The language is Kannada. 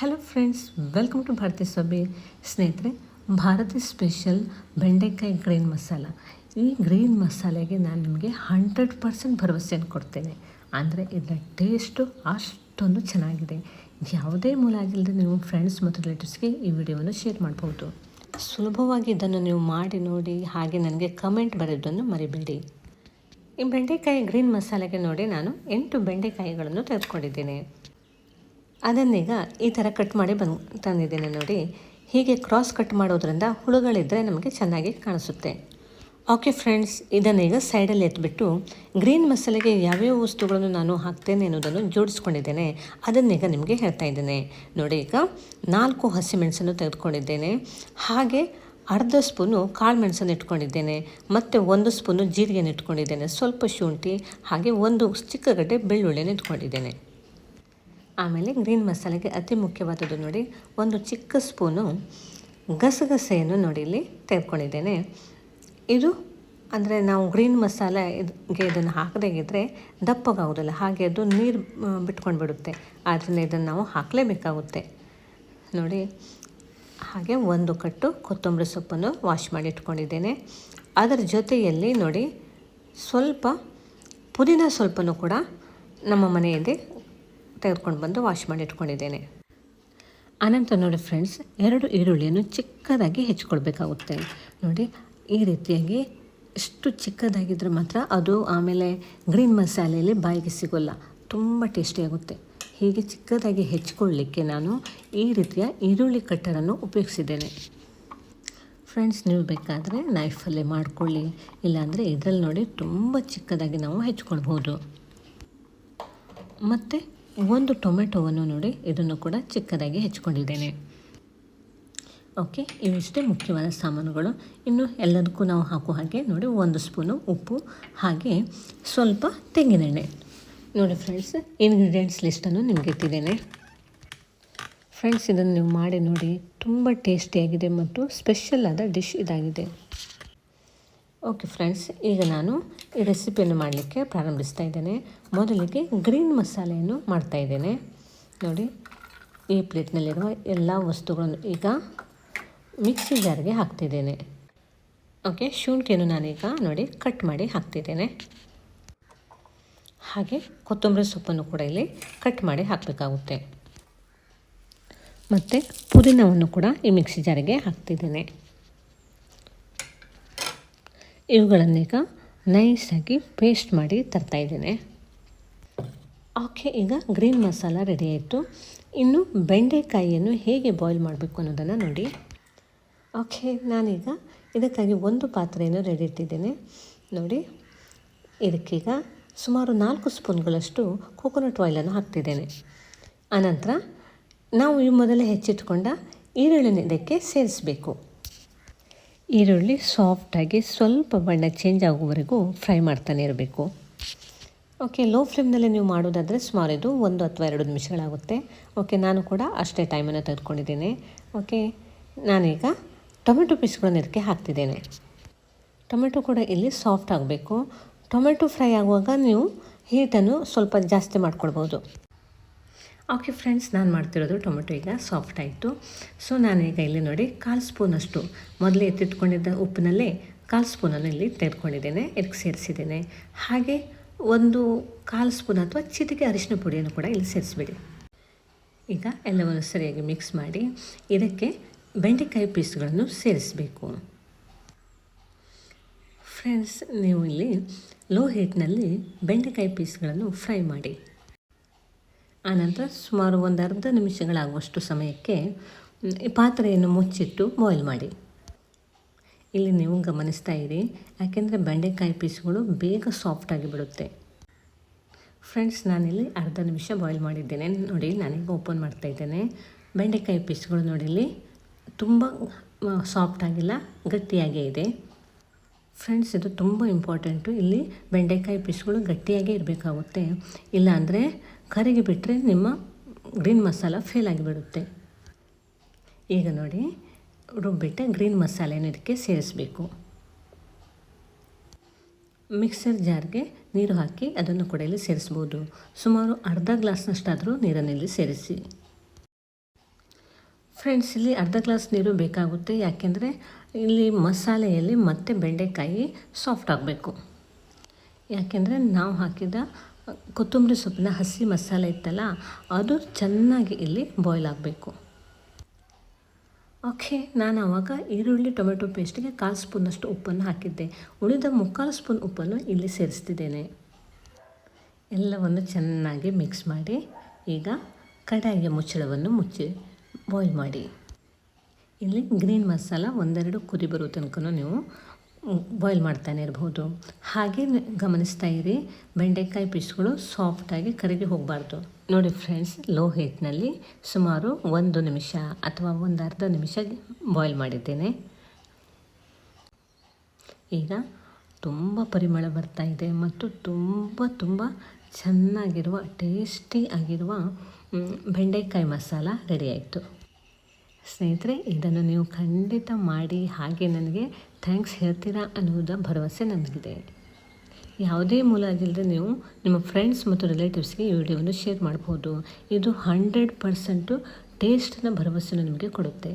Hello friends welcome to Bharathi ಸಭೆ ಸ್ನೇಹಿತರೆ ಭಾರತಿ ಸ್ಪೆಷಲ್ ಬೆಂಡೆಕಾಯಿ ಗ್ರೀನ್ ಮಸಾಲ ಈ ಗ್ರೀನ್ ಮಸಾಲೆಗೆ ನಾನು ನಿಮಗೆ ಹಂಡ್ರೆಡ್ ಪರ್ಸೆಂಟ್ ಭರವಸೆಯನ್ನು ಕೊಡ್ತೇನೆ. ಅಂದರೆ ಇದರ ಟೇಸ್ಟು ಅಷ್ಟೊಂದು ಚೆನ್ನಾಗಿದೆ. ಯಾವುದೇ ಮೂಲ ಆಗಿಲ್ಲದೆ ನೀವು ಫ್ರೆಂಡ್ಸ್ ಮತ್ತು ರಿಲೇಟಿವ್ಸ್ಗೆ ಈ ವಿಡಿಯೋವನ್ನು ಶೇರ್ ಮಾಡ್ಬೋದು. ಸುಲಭವಾಗಿ ಇದನ್ನು ನೀವು ಮಾಡಿ ನೋಡಿ, ಹಾಗೆ ನನಗೆ ಕಮೆಂಟ್ ಬರೆಯೋದನ್ನು ಮರಿಬೇಡಿ. ಈ ಬೆಂಡೆಕಾಯಿ ಗ್ರೀನ್ ಮಸಾಲೆಗೆ ನೋಡಿ ನಾನು ಎಂಟು ಬೆಂಡೆಕಾಯಿಗಳನ್ನು ತೆಗೆದುಕೊಂಡಿದ್ದೇನೆ. ಅದನ್ನೀಗ ಈ ಥರ ಕಟ್ ಮಾಡಿ ಬಂದು, ತಂದಿದ್ದೇನೆ ನೋಡಿ. ಹೀಗೆ ಕ್ರಾಸ್ ಕಟ್ ಮಾಡೋದ್ರಿಂದ ಹುಳುಗಳಿದ್ದರೆ ನಮಗೆ ಚೆನ್ನಾಗಿ ಕಾಣಿಸುತ್ತೆ. ಓಕೆ ಫ್ರೆಂಡ್ಸ್ ಇದನ್ನೀಗ ಸೈಡಲ್ಲಿ ಎತ್ತಿಬಿಟ್ಟು ಗ್ರೀನ್ ಮಸಾಲೆಗೆ ಯಾವ್ಯಾವ ವಸ್ತುಗಳನ್ನು ನಾನು ಹಾಕ್ತೇನೆ ಅನ್ನೋದನ್ನು ಜೋಡಿಸ್ಕೊಂಡಿದ್ದೇನೆ. ಅದನ್ನೀಗ ನಿಮಗೆ ಹೇಳ್ತಾ ಇದ್ದೇನೆ. ನೋಡಿ ಈಗ ನಾಲ್ಕು ಹಸಿಮೆಣಸನ್ನು ತೆಗೆದುಕೊಂಡಿದ್ದೇನೆ. ಹಾಗೆ ಅರ್ಧ ಸ್ಪೂನು ಕಾಳು ಮೆಣಸನ್ನು ಇಟ್ಕೊಂಡಿದ್ದೇನೆ. ಮತ್ತು ಒಂದು ಸ್ಪೂನು ಜೀರಿಗೆನ ಇಟ್ಕೊಂಡಿದ್ದೇನೆ. ಸ್ವಲ್ಪ ಶುಂಠಿ, ಹಾಗೆ ಒಂದು ಚಿಕ್ಕ ಗಡ್ಡೆ ಬೆಳ್ಳುಳ್ಳಿನ ಇಟ್ಕೊಂಡಿದ್ದೇನೆ. ಆಮೇಲೆ ಗ್ರೀನ್ ಮಸಾಲೆಗೆ ಅತಿ ಮುಖ್ಯವಾದದ್ದು ನೋಡಿ, ಒಂದು ಚಿಕ್ಕ ಸ್ಪೂನು ಗಸಗಸೆಯನ್ನು ನೋಡಿ ಇಲ್ಲಿ ತೆಗೆದುಕೊಂಡಿದ್ದೇನೆ. ಇದು ಅಂದರೆ ನಾವು ಗ್ರೀನ್ ಮಸಾಲೆಗೆ ಇದನ್ನು ಹಾಕದೇ ಇದ್ದರೆ ದಪ್ಪಗಾಗೋದಿಲ್ಲ ಹಾಗೆ ಅದು ನೀರು ಬಿಟ್ಕೊಂಡು ಬಿಡುತ್ತೆ ಆದ್ದರಿಂದ ಇದನ್ನು ನಾವು ಹಾಕಲೇಬೇಕಾಗುತ್ತೆ. ನೋಡಿ, ಹಾಗೆ ಒಂದು ಕಟ್ಟು ಕೊತ್ತಂಬರಿ ಸೊಪ್ಪನ್ನು ವಾಶ್ ಮಾಡಿ ಇಟ್ಕೊಂಡಿದ್ದೇನೆ. ಅದರ ಜೊತೆಯಲ್ಲಿ ನೋಡಿ, ಸ್ವಲ್ಪ ಪುದೀನ ಸ್ವಲ್ಪನೂ ಕೂಡ ನಮ್ಮ ಮನೆಯಲ್ಲಿ ತೆಗೆದುಕೊಂಡು ಬಂದು ವಾಶ್ ಮಾಡಿ ಇಟ್ಕೊಂಡಿದ್ದೇನೆ. ಅನಂತರ ನೋಡಿ ಫ್ರೆಂಡ್ಸ್ ಎರಡು ಈರುಳ್ಳಿಯನ್ನು ಚಿಕ್ಕದಾಗಿ ಹೆಚ್ಚಿಕೊಳ್ಬೇಕಾಗುತ್ತೆ ನೋಡಿ, ಈ ರೀತಿಯಾಗಿ ಎಷ್ಟು ಚಿಕ್ಕದಾಗಿದ್ದರೆ ಮಾತ್ರ ಅದು ಆಮೇಲೆ ಗ್ರೀನ್ ಮಸಾಲೆಯಲ್ಲಿ ಬಾಯಿಗೆ ಸಿಗೋಲ್ಲ. ತುಂಬ ಟೇಸ್ಟಿಯಾಗುತ್ತೆ ಹೀಗೆ ಚಿಕ್ಕದಾಗಿ ಹೆಚ್ಚಿಕೊಳ್ಳಲಿಕ್ಕೆ ನಾನು ಈ ರೀತಿಯ ಈರುಳ್ಳಿ ಕಟ್ಟರನ್ನು ಉಪಯೋಗಿಸಿದ್ದೇನೆ. ಫ್ರೆಂಡ್ಸ್ ನೀವು ಬೇಕಾದರೆ ನೈಫಲ್ಲೇ ಮಾಡಿಕೊಳ್ಳಿ. ಇಲ್ಲಾಂದರೆ ಇದರಲ್ಲಿ ನೋಡಿ ತುಂಬ ಚಿಕ್ಕದಾಗಿ ನಾವು ಹೆಚ್ಕೊಳ್ಬೋದು ಮತ್ತು ಒಂದು ಟೊಮೆಟೊವನ್ನು ನೋಡಿ ಇದನ್ನು ಕೂಡ ಚಿಕ್ಕದಾಗಿ ಹೆಚ್ಕೊಂಡಿದ್ದೇನೆ. ಓಕೆ, ಇವಿಷ್ಟೇ ಮುಖ್ಯವಾದ ಸಾಮಾನುಗಳು. ಇನ್ನು ಎಲ್ಲದಕ್ಕೂ ನಾವು ಹಾಕೋ ಹಾಗೆ ನೋಡಿ ಒಂದು ಸ್ಪೂನು ಉಪ್ಪು, ಹಾಗೆ ಸ್ವಲ್ಪ ತೆಂಗಿನೆಣ್ಣೆ. ನೋಡಿ ಫ್ರೆಂಡ್ಸ್ ಇನ್ಗ್ರೀಡಿಯೆಂಟ್ಸ್ ಲಿಸ್ಟನ್ನು ನಿಮಗೆ ಇಟ್ಟಿದ್ದೇನೆ. ಫ್ರೆಂಡ್ಸ್, ಇದನ್ನು ನೀವು ಮಾಡಿ ನೋಡಿ, ತುಂಬ ಟೇಸ್ಟಿಯಾಗಿದೆ ಮತ್ತು ಸ್ಪೆಷಲ್ ಆದ ಡಿಶ್ ಇದಾಗಿದೆ. ಓಕೆ ಫ್ರೆಂಡ್ಸ್ ಈಗ ನಾನು ಈ ರೆಸಿಪಿಯನ್ನು ಮಾಡಲಿಕ್ಕೆ ಪ್ರಾರಂಭಿಸ್ತಾ ಇದ್ದೇನೆ. ಮೊದಲಿಗೆ ಗ್ರೀನ್ ಮಸಾಲೆಯನ್ನು ಮಾಡ್ತಾ ಇದ್ದೇನೆ. ನೋಡಿ, ಈ ಪ್ಲೇಟ್ನಲ್ಲಿರುವ ಎಲ್ಲ ವಸ್ತುಗಳನ್ನು ಈಗ ಮಿಕ್ಸಿ ಜಾರಿಗೆ ಹಾಕ್ತಿದ್ದೇನೆ. ಓಕೆ ಶುಂಠಿಯನ್ನು ನಾನೀಗ ನೋಡಿ ಕಟ್ ಮಾಡಿ ಹಾಕ್ತಿದ್ದೇನೆ. ಹಾಗೆ ಕೊತ್ತಂಬರಿ ಸೊಪ್ಪನ್ನು ಕೂಡ ಇಲ್ಲಿ ಕಟ್ ಮಾಡಿ ಹಾಕಬೇಕಾಗುತ್ತೆ. ಮತ್ತು ಪುದೀನವನ್ನು ಕೂಡ ಈ ಮಿಕ್ಸಿ ಜಾರಿಗೆ ಹಾಕ್ತಿದ್ದೇನೆ. ಇವುಗಳನ್ನೀಗ ನೈಸಾಗಿ ಪೇಸ್ಟ್ ಮಾಡಿ ತರ್ತಾಯಿದ್ದೇನೆ ಓಕೆ, ಈಗ ಗ್ರೀನ್ ಮಸಾಲ ರೆಡಿ ಆಯಿತು. ಇನ್ನು ಬೆಂಡೆಕಾಯಿಯನ್ನು ಹೇಗೆ ಬಾಯ್ಲ್ ಮಾಡಬೇಕು ಅನ್ನೋದನ್ನು ನೋಡಿ. ಓಕೆ, ನಾನೀಗ ಇದಕ್ಕಾಗಿ ಒಂದು ಪಾತ್ರೆಯನ್ನು ರೆಡಿ ಇಟ್ಟಿದ್ದೇನೆ. ನೋಡಿ, ಇದಕ್ಕೀಗ ಸುಮಾರು ನಾಲ್ಕು ಸ್ಪೂನ್ಗಳಷ್ಟು ಕೋಕೋನಟ್ ಆಯಿಲನ್ನು ಹಾಕ್ತಿದ್ದೇನೆ. ಆನಂತರ ನಾವು ಈ ಮೊದಲೇ ಹೆಚ್ಚಿಟ್ಕೊಂಡ ಈರುಳ್ಳಿನ ಇದಕ್ಕೆ ಸೇರಿಸಬೇಕು. ಈರುಳ್ಳಿ ಸಾಫ್ಟಾಗಿ ಸ್ವಲ್ಪ ಬಣ್ಣ ಚೇಂಜ್ ಆಗುವವರೆಗೂ ಫ್ರೈ ಮಾಡ್ತಾನೆ ಇರಬೇಕು. ಓಕೆ ಲೋ ಫ್ಲೇಮ್ನಲ್ಲಿ ನೀವು ಮಾಡೋದಾದರೆ ಸುಮಾರು ಇದು ಒಂದು ಅಥವಾ ಎರಡು ನಿಮಿಷಗಳಾಗುತ್ತೆ. ಓಕೆ ನಾನು ಕೂಡ ಅಷ್ಟೇ ಟೈಮನ್ನು ತೆಗೆದುಕೊಂಡಿದ್ದೇನೆ. ಓಕೆ ನಾನೀಗ ಟೊಮೆಟೊ ಪೀಸ್ಗಳನ್ನು ಇದಕ್ಕೆ ಹಾಕ್ತಿದ್ದೇನೆ. ಟೊಮೆಟೊ ಕೂಡ ಇಲ್ಲಿ ಸಾಫ್ಟ್ ಆಗಬೇಕು. ಟೊಮೆಟೊ ಫ್ರೈ ಆಗುವಾಗ ನೀವು ಹೀಟನ್ನು ಸ್ವಲ್ಪ ಜಾಸ್ತಿ ಮಾಡ್ಕೊಳ್ಬೋದು. ಓಕೆ ಫ್ರೆಂಡ್ಸ್ ನಾನು ಮಾಡ್ತಿರೋದು ಟೊಮೆಟೊ ಈಗ ಸಾಫ್ಟ್ ಆಯಿತು. ಸೊ ನಾನೀಗ ಇಲ್ಲಿ ನೋಡಿ ಕಾಲು ಸ್ಪೂನಷ್ಟು ಮೊದಲೇ ಎತ್ತಿಟ್ಕೊಂಡಿದ್ದ ಉಪ್ಪಿನಲ್ಲೇ ಕಾಲು ಸ್ಪೂನನ್ನು ಇಲ್ಲಿ ತೆಗೆದುಕೊಂಡಿದ್ದೇನೆ ಇದಕ್ಕೆ ಸೇರಿಸಿದ್ದೇನೆ. ಹಾಗೆ ಒಂದು ಕಾಲು ಸ್ಪೂನ್ ಅಥವಾ ಚಿಟಿಕೆ ಅರಿಶಿನ ಪುಡಿಯನ್ನು ಕೂಡ ಇಲ್ಲಿ ಸೇರಿಸ್ಬಿಡಿ. ಈಗ ಎಲ್ಲವನ್ನು ಸರಿಯಾಗಿ ಮಿಕ್ಸ್ ಮಾಡಿ ಇದಕ್ಕೆ ಬೆಂಡೆಕಾಯಿ ಪೀಸ್ಗಳನ್ನು ಸೇರಿಸಬೇಕು. ಫ್ರೆಂಡ್ಸ್ ನೀವು ಇಲ್ಲಿ ಲೋ ಹೀಟ್ನಲ್ಲಿ ಬೆಂಡೆಕಾಯಿ ಪೀಸ್ಗಳನ್ನು ಫ್ರೈ ಮಾಡಿ. ಆನಂತರ ಸುಮಾರು ಒಂದು ಅರ್ಧ ನಿಮಿಷಗಳಾಗುವಷ್ಟು ಸಮಯಕ್ಕೆ ಈ ಪಾತ್ರೆಯನ್ನು ಮುಚ್ಚಿಟ್ಟು ಬಾಯ್ಲ್ ಮಾಡಿ. ಇಲ್ಲಿ ನೀವು ಗಮನಿಸ್ತಾ ಇರಿ, ಯಾಕೆಂದರೆ ಬೆಂಡೆಕಾಯಿ ಪೀಸ್ಗಳು ಬೇಗ ಸಾಫ್ಟಾಗಿ ಬಿಡುತ್ತೆ. ಫ್ರೆಂಡ್ಸ್ ನಾನಿಲ್ಲಿ ಅರ್ಧ ನಿಮಿಷ ಬಾಯ್ಲ್ ಮಾಡಿದ್ದೇನೆ. ನೋಡಿ ನಾನೀಗ ಓಪನ್ ಮಾಡ್ತಾ ಇದ್ದೇನೆ. ಬೆಂಡೆಕಾಯಿ ಪೀಸ್ಗಳು ನೋಡಿ ಇಲ್ಲಿ ತುಂಬ ಸಾಫ್ಟ್ ಆಗಿಲ್ಲ, ಗಟ್ಟಿಯಾಗೇ ಇದೆ. ಫ್ರೆಂಡ್ಸ್ ಇದು ತುಂಬ ಇಂಪಾರ್ಟೆಂಟು ಇಲ್ಲಿ ಬೆಂಡೆಕಾಯಿ ಪೀಸ್ಗಳು ಗಟ್ಟಿಯಾಗೇ ಇರಬೇಕಾಗುತ್ತೆ. ಇಲ್ಲಾಂದರೆ ಕರಿಗೆ ಬಿಟ್ಟರೆ ನಿಮ್ಮ ಗ್ರೀನ್ ಮಸಾಲ ಫೇಲ್ ಆಗಿಬಿಡುತ್ತೆ. ಈಗ ನೋಡಿ ರುಬ್ಬಿಟ್ಟೆ ಗ್ರೀನ್ ಮಸಾಲೆನ ಇದಕ್ಕೆ ಸೇರಿಸಬೇಕು. ಮಿಕ್ಸರ್ ಜಾರ್ಗೆ ನೀರು ಹಾಕಿ ಅದನ್ನು ಕೂಡ ಇಲ್ಲಿ ಸೇರಿಸ್ಬೋದು. ಸುಮಾರು ಅರ್ಧ ಗ್ಲಾಸ್ನಷ್ಟಾದರೂ ನೀರನ್ನು ಇಲ್ಲಿ ಸೇರಿಸಿ. ಫ್ರೆಂಡ್ಸ್ ಇಲ್ಲಿ ಅರ್ಧ ಗ್ಲಾಸ್ ನೀರು ಬೇಕಾಗುತ್ತೆ. ಯಾಕೆಂದರೆ ಇಲ್ಲಿ ಮಸಾಲೆಯಲ್ಲಿ ಮತ್ತೆ ಬೆಂಡೆಕಾಯಿ ಸಾಫ್ಟ್ ಆಗಬೇಕು. ಯಾಕೆಂದರೆ ನಾವು ಹಾಕಿದ ಕೊತ್ತಂಬರಿ ಸೊಪ್ಪಿನ ಹಸಿ ಮಸಾಲೆ ಇತ್ತಲ್ಲ, ಅದು ಚೆನ್ನಾಗಿ ಇಲ್ಲಿ ಬಾಯ್ಲ್ ಆಗಬೇಕು. ಓಕೆ ನಾನು ಆವಾಗ ಈರುಳ್ಳಿ, ಟೊಮೆಟೊ ಪೇಸ್ಟಿಗೆ ಕಾಲು ಸ್ಪೂನಷ್ಟು ಉಪ್ಪನ್ನು ಹಾಕಿದ್ದೆ. ಉಳಿದ ಮುಕ್ಕಾಲು ಸ್ಪೂನ್ ಉಪ್ಪನ್ನು ಇಲ್ಲಿ ಸೇರಿಸ್ತಿದ್ದೇನೆ. ಎಲ್ಲವನ್ನು ಚೆನ್ನಾಗಿ ಮಿಕ್ಸ್ ಮಾಡಿ ಈಗ ಕಡಾಯಿಗೆ ಮುಚ್ಚಳವನ್ನು ಮುಚ್ಚಿ ಬಾಯ್ಲ್ ಮಾಡಿ. ಇಲ್ಲಿ ಗ್ರೀನ್ ಮಸಾಲ ಒಂದೆರಡು ಕುದಿ ಬರೋ ತನಕ ನೀವು ಬಾಯ್ಲ್ ಮಾಡ್ತಾನೆ ಇರ್ಬೋದು. ಹಾಗೆ ಗಮನಿಸ್ತಾ ಇರಿ, ಬೆಂಡೆಕಾಯಿ ಪೀಸ್ಗಳು ಸಾಫ್ಟಾಗಿ ಕರಗಿ ಹೋಗಬಾರ್ದು. ನೋಡಿ ಫ್ರೆಂಡ್ಸ್ ಲೋ ಹೀಟ್ನಲ್ಲಿ ಸುಮಾರು ಒಂದು ನಿಮಿಷ ಅಥವಾ ಒಂದು ಅರ್ಧ ನಿಮಿಷ ಬಾಯ್ಲ್ ಮಾಡಿದ್ದೇನೆ. ಈಗ ತುಂಬ ಪರಿಮಳ ಬರ್ತಾ ಇದೆ ಮತ್ತು ತುಂಬ ತುಂಬ ಚೆನ್ನಾಗಿರುವ ಟೇಸ್ಟಿ ಆಗಿರುವ ಬೆಂಡೆಕಾಯಿ ಮಸಾಲ ರೆಡಿ ಆಯಿತು. ಸ್ನೇಹಿತರೆ, ಇದನ್ನು ನೀವು ಖಂಡಿತ ಮಾಡಿ, ಹಾಗೆ ನನಗೆ ಥ್ಯಾಂಕ್ಸ್ ಹೇಳ್ತೀರಾ ಅನ್ನುವುದ ಭರವಸೆ ನನಗಿದೆ ಯಾವುದೇ ಮೂಲ ಆಗಿಲ್ಲದೆ ನೀವು ನಿಮ್ಮ ಫ್ರೆಂಡ್ಸ್ ಮತ್ತು ರಿಲೇಟಿವ್ಸ್ಗೆ ಈ ವಿಡಿಯೋವನ್ನು ಶೇರ್ ಮಾಡ್ಬೋದು. ಇದು ಹಂಡ್ರೆಡ್ ಪರ್ಸೆಂಟು ಟೇಸ್ಟ್ನ ಭರವಸೆಯನ್ನು ನಿಮಗೆ ಕೊಡುತ್ತೆ.